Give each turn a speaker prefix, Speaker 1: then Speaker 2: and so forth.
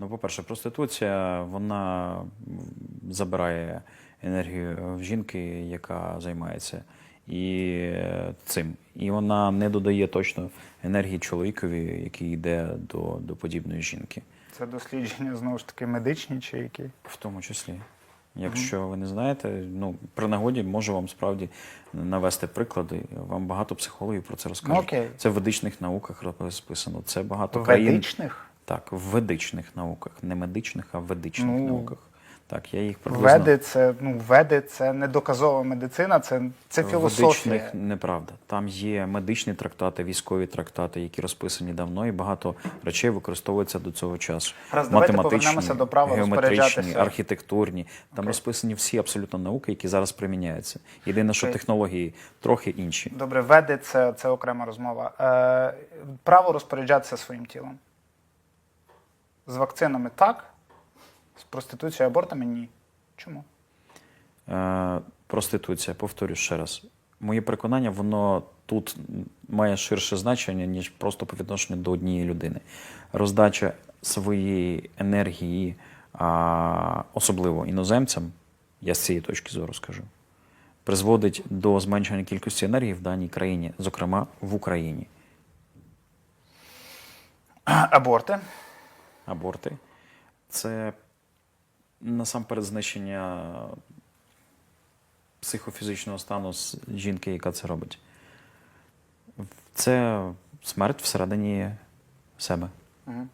Speaker 1: Ну, по-перше, проституція вона забирає енергію в жінки, яка займається і е, цим. І вона не додає точно енергії чоловікові, який йде до, до подібної жінки.
Speaker 2: Це дослідження знову ж таки медичні чи які?
Speaker 1: В тому числі. Якщо ви не знаєте, ну при нагоді можу вам справді навести приклади. Вам багато психологів про це розкажуть.
Speaker 2: Ну, окей.
Speaker 1: Це в ведичних науках розписано. Це багато країн.
Speaker 2: Ведичних?
Speaker 1: Так, в ведичних науках, не медичних, а в ведичних
Speaker 2: Ну,
Speaker 1: науках. Так, я їх приблизно...
Speaker 2: Веди це, ну, веди це не доказова медицина, це, це філософія.
Speaker 1: Ведичних неправда. Там є медичні трактати, військові трактати, які розписані давно, і багато речей використовується до цього часу.
Speaker 2: Давайте
Speaker 1: Математичні,
Speaker 2: до права
Speaker 1: геометричні, архітектурні. Там
Speaker 2: Окей.
Speaker 1: розписані всі абсолютно науки, які зараз приміняються. Єдине, що
Speaker 2: Окей.
Speaker 1: технології трохи інші.
Speaker 2: Добре, веди це, це окрема розмова. Е, право розпоряджатися своїм тілом. З вакцинами так, з проституцією абортами ні. Чому?
Speaker 1: Е, проституція, повторю ще раз. Моє переконання, воно тут має ширше значення, ніж просто по відношенню до однієї людини. Роздача своєї енергії, а, особливо іноземцям, я з цієї точки зору скажу, призводить до зменшення кількості енергії в даній країні, зокрема в Україні.
Speaker 2: Аборти.
Speaker 1: Аборти це насамперед знищення психофізичного стану жінки, яка це робить. Це смерть всередині себе.
Speaker 2: Угу.